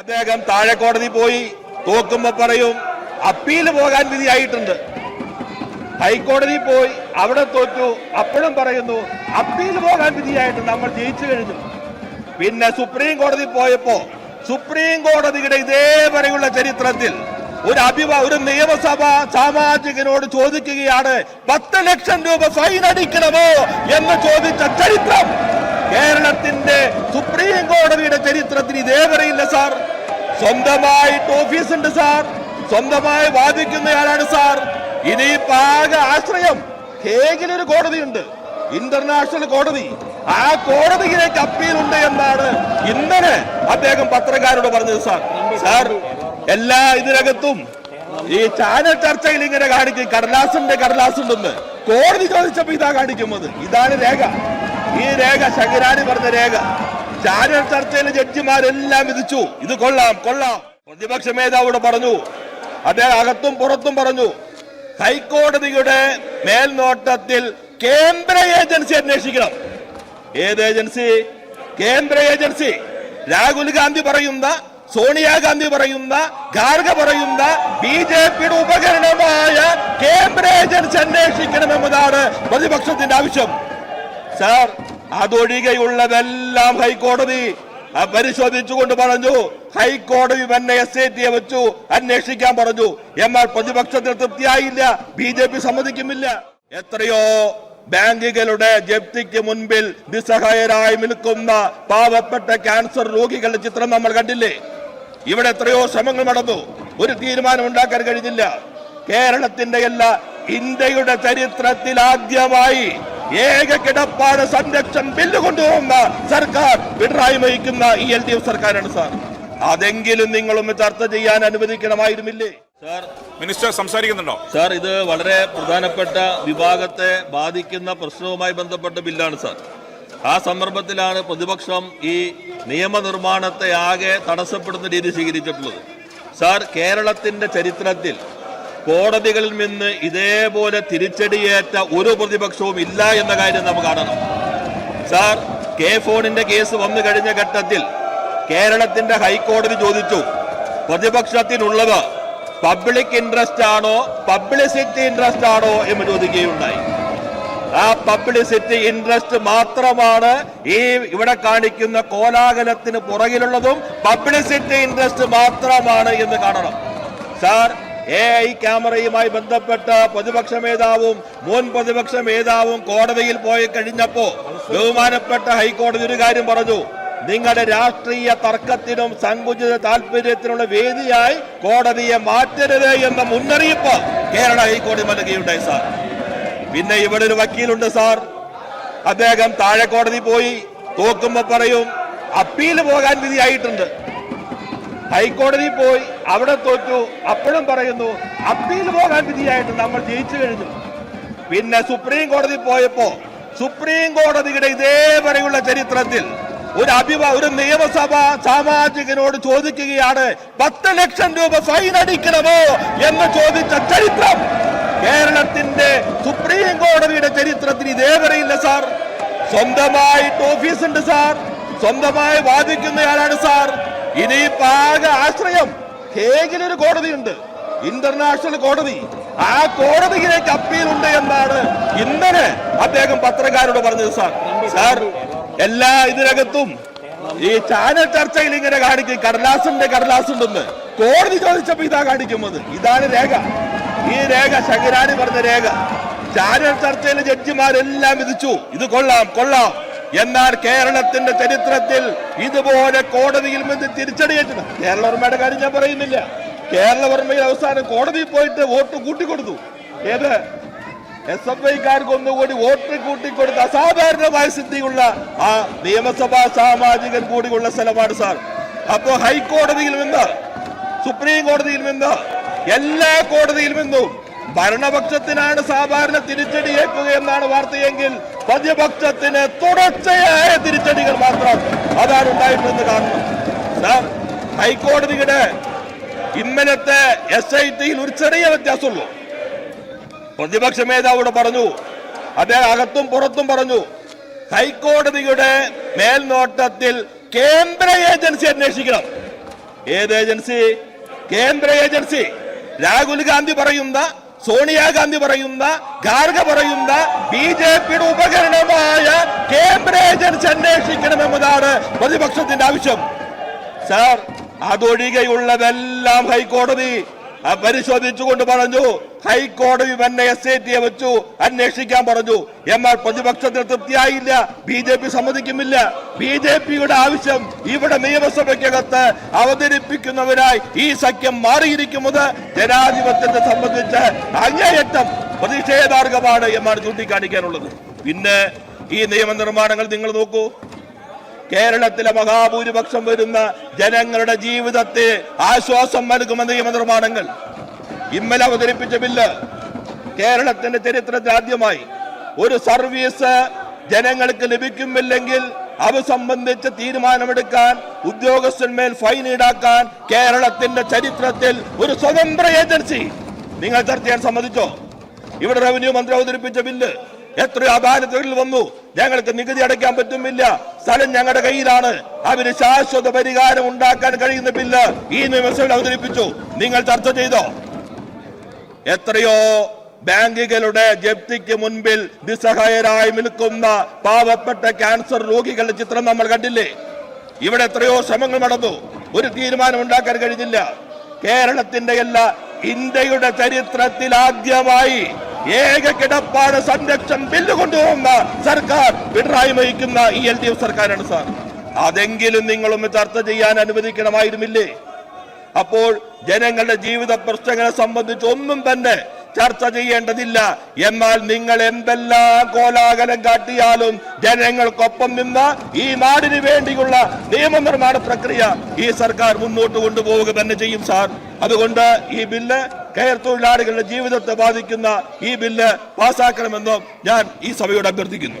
അദ്ദേഹം താഴെ കോടതി പോയി തോക്കുമ്പോ പറയും അപ്പീൽ പോകാൻ വിധിയായിട്ടുണ്ട്. ഹൈക്കോടതി പോയി അവിടെ തോറ്റു. അപ്പോഴും പറയുന്നു അപ്പീൽ പോകാൻ വിധിയായിട്ട് നമ്മൾ ജയിച്ചു കഴിഞ്ഞു. പിന്നെ സുപ്രീം കോടതി പോയപ്പോ സുപ്രീം കോടതിയുടെ ഇതേവരെയുള്ള ചരിത്രത്തിൽ ഒരു അഭിവ ഒരു നിയമസഭ സാമാജികനോട് ചോദിക്കുകയാണ് പത്ത് ലക്ഷം രൂപ ഫൈൻ അടിക്കണമോ? എന്ന് ചോദിച്ച ചരിത്രം. കേരളത്തിന്റെ സുപ്രീം കോടതിയുടെ ചരിത്രത്തിൽ ഇതേവരെയില്ല സാർ. സ്വന്തമായിട്ട് ഓഫീസുണ്ട് സാർ. സ്വന്തമായി വാദിക്കുന്നയാളാണ് സാർ. ഇനി പാക ആശ്രയം ഹേഗിലൊരു കോടതിയുണ്ട്. ഇന്റർനാഷണൽ കോടതി. ആ കോടതിയിലേക്ക് അപ്പീൽ ഉണ്ട് എന്നാണ് ഇന്നലെ അദ്ദേഹം പത്രക്കാരോട് പറഞ്ഞത് സാർ. സാർ എല്ലാ ഇതിനകത്തും ഈ ചാനൽ ചർച്ചയിൽ ഇങ്ങനെ കാണിക്കും. കടലാസുണ്ട് കടലാസുണ്ടെന്ന് കോടതി ചോദിച്ചപ്പോ ഇതാ കാണിക്കുന്നത്. ഇതാണ് രേഖ. ഈ രേഖ ശങ്കരാനി പറഞ്ഞ രേഖ. ചാനൽ ചർച്ചയിലെ ജഡ്ജിമാരെല്ലാം വിധിച്ചു. ഇത് കൊള്ളാം കൊള്ളാം. പ്രതിപക്ഷ നേതാവോട് പറഞ്ഞു. അദ്ദേഹം അകത്തും പുറത്തും പറഞ്ഞു. ഹൈക്കോടതിയുടെ മേൽനോട്ടത്തിൽ കേന്ദ്ര ഏജൻസി അന്വേഷിക്കണം. ഏത് ഏജൻസി? കേന്ദ്ര ഏജൻസി. രാഹുൽ ഗാന്ധി പറയുന്ന സോണിയാഗാന്ധി പറയുന്ന ഖാർഗ പറയുന്ന ബി ജെ പിയുടെ ഉപകരണമായ കേന്ദ്ര ഏജൻസി അന്വേഷിക്കണമെന്നതാണ് പ്രതിപക്ഷത്തിന്റെ ആവശ്യം. സാർ അതൊഴികെയുള്ളതെല്ലാം ഹൈക്കോടതി പരിശോധിച്ചുകൊണ്ട് പറഞ്ഞു. ഹൈക്കോടതി തന്നെ എസ് ഐ ടിയെ വെച്ചു അന്വേഷിക്കാൻ പറഞ്ഞു. എന്നാൽ പ്രതിപക്ഷത്തിന് തൃപ്തിയായില്ല ബി ജെ പി സമ്മതിക്കുമില്ല എത്രയോ ബാങ്കുകളുടെ ജപ്തിക്ക് മുൻപിൽ നിസ്സഹായരായി നിൽക്കുന്ന പാവപ്പെട്ട ക്യാൻസർ രോഗികളുടെ ചിത്രം നമ്മൾ കണ്ടില്ലേ? ഇവിടെ എത്രയോ ശ്രമങ്ങൾ നടന്നു. ഒരു തീരുമാനം ഉണ്ടാക്കാൻ കഴിഞ്ഞില്ല. കേരളത്തിന്റെ എല്ലാ ഇന്ത്യയുടെ ചരിത്രത്തിൽ ആദ്യമായി ഏക കിടപ്പാട് സംരക്ഷണം ബില്ല് കൊണ്ടുപോകുന്ന സർക്കാർ പിണറായി വഹിക്കുന്ന ഈ എൽ ഡി എഫ് സർക്കാരാണ് സാർ. അതെങ്കിലും നിങ്ങളൊന്ന് ചർച്ച ചെയ്യാൻ അനുവദിക്കണമായിരുന്നില്ലേ? സാർ മിനിസ്റ്റർ സംസാരിക്കുന്നുണ്ടോ? സാർ ഇത് വളരെ പ്രധാനപ്പെട്ട വിഭാഗത്തെ ബാധിക്കുന്ന പ്രശ്നവുമായി ബന്ധപ്പെട്ട ബില്ലാണ് സാർ. ആ സന്ദർഭത്തിലാണ് പ്രതിപക്ഷം ഈ നിയമനിർമ്മാണത്തെ ആകെ തടസ്സപ്പെടുന്ന രീതി സ്വീകരിച്ചിട്ടുള്ളത്. സാർ കേരളത്തിന്റെ ചരിത്രത്തിൽ കോടതികളിൽ നിന്ന് ഇതേപോലെ തിരിച്ചടിയേറ്റ ഒരു പ്രതിപക്ഷവും ഇല്ല എന്ന കാര്യം നമുക്ക് കാണണം. സാർ കെ ഫോണിന്റെ കേസ് വന്നു കഴിഞ്ഞ ഘട്ടത്തിൽ കേരളത്തിന്റെ ഹൈക്കോടതി ചോദിച്ചു പ്രതിപക്ഷത്തിനുള്ളത് പബ്ലിക് ഇൻട്രസ്റ്റ് ആണോ പബ്ലിസിറ്റി ഇൻട്രസ്റ്റ് ആണോ? എന്ന് ചോദിക്കുകയുണ്ടായി. ആ പബ്ലിസിറ്റി ഇൻട്രസ്റ്റ് മാത്രമാണ് ഈ ഇവിടെ കാണിക്കുന്ന കോലാഹലത്തിന് പുറകിലുള്ളതും പബ്ലിസിറ്റി ഇൻട്രസ്റ്റ് മാത്രമാണ് എന്ന് കാണണം. സാർ എ ഐ ക്യാമറയുമായി ബന്ധപ്പെട്ട് പ്രതിപക്ഷ നേതാവും മുൻ പ്രതിപക്ഷ നേതാവും കോടതിയിൽ പോയി കഴിഞ്ഞപ്പോ ബഹുമാനപ്പെട്ട ഹൈക്കോടതി ഒരു കാര്യം പറഞ്ഞു. നിങ്ങളുടെ രാഷ്ട്രീയ തർക്കത്തിനും സങ്കുചിത താല്പര്യത്തിനുള്ള വേദിയായി കോടതിയെ മാറ്റരുത് എന്ന മുന്നറിയിപ്പ് കേരള ഹൈക്കോടതി നൽകുകയുണ്ടായി സാർ. പിന്നെ ഇവിടെ ഒരു വക്കീലുണ്ട് സാർ. അദ്ദേഹം താഴെ കോടതി പോയി തോക്കുമ്പോ പറയും അപ്പീൽ പോകാൻ വിധിയായിട്ടുണ്ട്. ഹൈക്കോടതി പോയി അവിടെ തോറ്റു. അപ്പോഴും പറയുന്നു അപ്പീൽ പോകാൻ വിധിയായിട്ട് നമ്മൾ ജയിച്ചു കഴിഞ്ഞു. പിന്നെ സുപ്രീം കോടതി പോയപ്പോ സുപ്രീം കോടതിയുടെ ഇതേവരെയുള്ള ചരിത്രത്തിൽ ഒരു അഭിവ ഒരു നിയമസഭ സാമാജികനോട് ചോദിക്കുകയാണ് പത്ത് ലക്ഷം രൂപ ഫൈൻ അടിക്കണമോ? എന്ന് ചോദിച്ച ചരിത്രം. കേരളത്തിന്റെ സുപ്രീം കോടതിയുടെ ചരിത്രത്തിൽ ഇതേവരെയില്ല സാർ. സ്വന്തമായിട്ട് ഓഫീസുണ്ട് സാർ. സ്വന്തമായി വാദിക്കുന്നയാളാണ് സാർ. ഇനി പാക ആശ്രയം. ഹേഗിലൊരു കോടതിയുണ്ട്. ഇന്റർനാഷണൽ കോടതി. ആ കോടതിയിലേക്ക് അപ്പീൽ ഉണ്ട് എന്നാണ് ഇന്നലെ അദ്ദേഹം പത്രക്കാരോട് പറഞ്ഞത് സാർ. സാർ എല്ലാ ഇതിനകത്തും ഈ ചാനൽ ചർച്ചയിൽ ഇങ്ങനെ കാണിക്കും. കടലാസുണ്ട് കടലാസുണ്ടെന്ന് കോടതി ചോദിച്ചപ്പോ ഇതാ കാണിക്കുന്നത്. ഇതാണ് രേഖ. ഈ രേഖ ശങ്കരാണി പറഞ്ഞ രേഖ. ചാനൽ ചർച്ചയിലെ ജഡ്ജിമാരെല്ലാം വിധിച്ചു. ഇത് കൊള്ളാം കൊള്ളാം. എന്നാൽ കേരളത്തിന്റെ ചരിത്രത്തിൽ ഇതുപോലെ കോടതിയിൽ നിന്ന് തിരിച്ചടിയേറ്റത്. കേരളവർമ്മയുടെ കാര്യം ഞാൻ പറയുന്നില്ല. കേരളവർമ്മയിൽ അവസാനം കോടതിയിൽ പോയിട്ട് വോട്ട് കൂട്ടിക്കൊടുത്തു. ഏത്? എസ് എഫ് ഐക്കാർക്ക് ഒന്നുകൂടി വോട്ട് കൂട്ടിക്കൊടുത്ത അസാധാരണമായ സിദ്ധിയുള്ള ആ നിയമസഭാ സാമാജികൻ കൂടിയുള്ള സ്ഥലമാണ് സാർ. അപ്പോ ഹൈക്കോടതിയിൽ നിന്ന് സുപ്രീം കോടതിയിൽ നിന്ന് എല്ലാ കോടതിയിൽ നിന്നും ഭരണപക്ഷത്തിനാണ് സാധാരണ തിരിച്ചടിയേക്കുക എന്നാണ് വാർത്തയെങ്കിൽ പ്രതിപക്ഷത്തിന് തുടർച്ചയായ തിരിച്ചടികൾ മാത്രം അതാണ് ഉണ്ടായിട്ടുണ്ടെന്ന് സാർ ഹൈക്കോടതിയുടെ ഇന്നലത്തെ എസ് ഐ ടിയിൽ ഒരു ചെറിയ വ്യത്യാസമുള്ളൂ. പ്രതിപക്ഷ മേധാവിടെ പറഞ്ഞു അദ്ദേഹം അകത്തും പുറത്തും പറഞ്ഞു ഹൈക്കോടതിയുടെ മേൽനോട്ടത്തിൽ കേന്ദ്ര ഏജൻസി അന്വേഷിക്കണം. ഏത് ഏജൻസി? കേന്ദ്ര ഏജൻസി. രാഹുൽ ഗാന്ധി പറയുന്ന സോണിയാഗാന്ധി പറയുന്ന ഗാർഗ പറയുന്ന ബി ജെ പിയുടെ ഉപകരണമായ കേന്ദ്ര ഏജൻസി അന്വേഷിക്കണമെന്നതാണ് പ്രതിപക്ഷത്തിന്റെ ആവശ്യം. സാർ അതൊഴികെയുള്ളതെല്ലാം ഹൈക്കോടതി പരിശോധിച്ചുകൊണ്ട് പറഞ്ഞു ഹൈക്കോടതി തന്നെ എസ് ഐ ടിയെ വെച്ചു അന്വേഷിക്കാൻ പറഞ്ഞു. എന്നാൽ പ്രതിപക്ഷത്തിന് തൃപ്തിയായില്ല ബി ജെ പി സമ്മതിക്കുമില്ല ബി ജെ പിയുടെ ആവശ്യം ഇവിടെ നിയമസഭയ്ക്കകത്ത് അവതരിപ്പിക്കുന്നവരായി ഈ സഖ്യം മാറിയിരിക്കുന്നത് ജനാധിപത്യത്തെ സംബന്ധിച്ച് അങ്ങേയറ്റം പ്രതിഷേധാർഹമാണ് എന്നാണ് ചൂണ്ടിക്കാണിക്കാനുള്ളത്. പിന്നെ ഈ നിയമനിർമ്മാണങ്ങൾ നിങ്ങൾ നോക്കൂ. കേരളത്തിലെ മഹാഭൂരിപക്ഷം വരുന്ന ജനങ്ങളുടെ ജീവിതത്തെ ആശ്വാസം നൽകുമെന്ന് നിയമനിർമ്മാണങ്ങൾ ഇന്നലെ അവതരിപ്പിച്ച ബില്ല് കേരളത്തിന്റെ ചരിത്രത്തിൽ ആദ്യമായി ഒരു സർവീസ് ജനങ്ങൾക്ക് ലഭിക്കുമില്ലെങ്കിൽ അവ സംബന്ധിച്ച് തീരുമാനമെടുക്കാൻ ഉദ്യോഗസ്ഥന്മേൽ ഫൈൻ ഈടാക്കാൻ കേരളത്തിന്റെ ചരിത്രത്തിൽ ഒരു സ്വതന്ത്ര ഏജൻസി. നിങ്ങൾ ചർച്ച ചെയ്യാൻ സമ്മതിച്ചോ? ഇവിടെ റവന്യൂ മന്ത്രി അവതരിപ്പിച്ച ബില്ല് എത്രയോ അദാലത്തുകളിൽ വന്നു. ഞങ്ങൾക്ക് നികുതി അടയ്ക്കാൻ പറ്റുമില്ല സ്ഥലം ഞങ്ങളുടെ കയ്യിലാണ്. അവർ ശാശ്വത പരിഹാരം ഉണ്ടാക്കാൻ കഴിയുന്ന ബില്ല് ഈ നിയമസഭയിൽ അവതരിപ്പിച്ചു. നിങ്ങൾ ചർച്ച ചെയ്തോ? എത്രയോ ബാങ്കുകളുടെ ജപ്തിക്ക് മുൻപിൽ നിസ്സഹായരായി നിൽക്കുന്ന പാവപ്പെട്ട ക്യാൻസർ രോഗികളുടെ ചിത്രം നമ്മൾ കണ്ടില്ലേ? ഇവിടെ എത്രയോ ശ്രമങ്ങൾ നടന്നു. ഒരു തീരുമാനം ഉണ്ടാക്കാൻ കഴിഞ്ഞില്ല. കേരളത്തിന്റെ എല്ലാ ഇന്ത്യയുടെ ചരിത്രത്തിൽ ആദ്യമായി ഏക കിടപ്പാട് സംരക്ഷൺ ബില്ല് കൊണ്ടുവന്ന സർക്കാർ പിണറായി വഹിക്കുന്ന ഈ എൽ ഡി എഫ് സർക്കാരാണ് സാർ. അതെങ്കിലും നിങ്ങളൊന്ന് ചർച്ച ചെയ്യാൻ അനുവദിക്കണമായിരുന്നില്ലേ? അപ്പോൾ ജനങ്ങളുടെ ജീവിത പ്രശ്നങ്ങളെ സംബന്ധിച്ച് ഒന്നും തന്നെ ചർച്ച ചെയ്യേണ്ടതില്ല. എന്നാൽ നിങ്ങൾ എന്തെല്ലാം കോലാഹലം കാട്ടിയാലും ജനങ്ങൾക്കൊപ്പം നിന്ന് ഈ നാടിന് വേണ്ടിയുള്ള നിയമനിർമ്മാണ പ്രക്രിയ ഈ സർക്കാർ മുന്നോട്ട് കൊണ്ടുപോവുക തന്നെ ചെയ്യും സാർ. അതുകൊണ്ട് ഈ ബില്ല് കയർ തൊഴിലാളികളുടെ ജീവിതത്തെ ബാധിക്കുന്ന ഈ ബില്ല് പാസ്സാക്കണമെന്നും ഞാൻ ഈ സഭയോട് അഭ്യർത്ഥിക്കുന്നു.